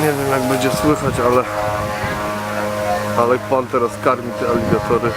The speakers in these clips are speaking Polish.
Nie wiem jak będzie słychać, ale ale pan teraz karmi te aligatory.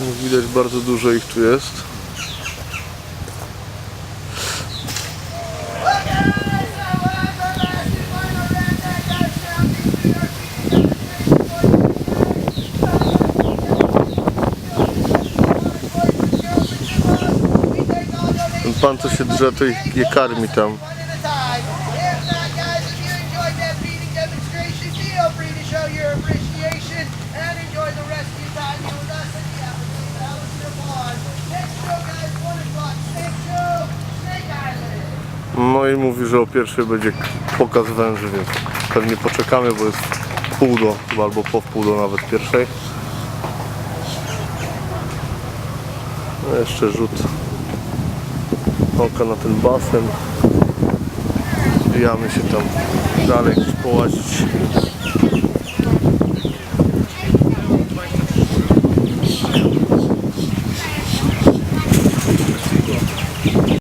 Jak Widać bardzo dużo ich tu jest. Pan co się drze to ich je karmi tam. Show your appreciation and enjoy the rest of your time here with us No i mówi, że o pierwszej będzie pokaz węży, więc pewnie poczekamy, bo jest pół do, albo po wpół do nawet pierwszej. No jeszcze rzut oka na ten basen. Zbijamy się tam dalej połazić.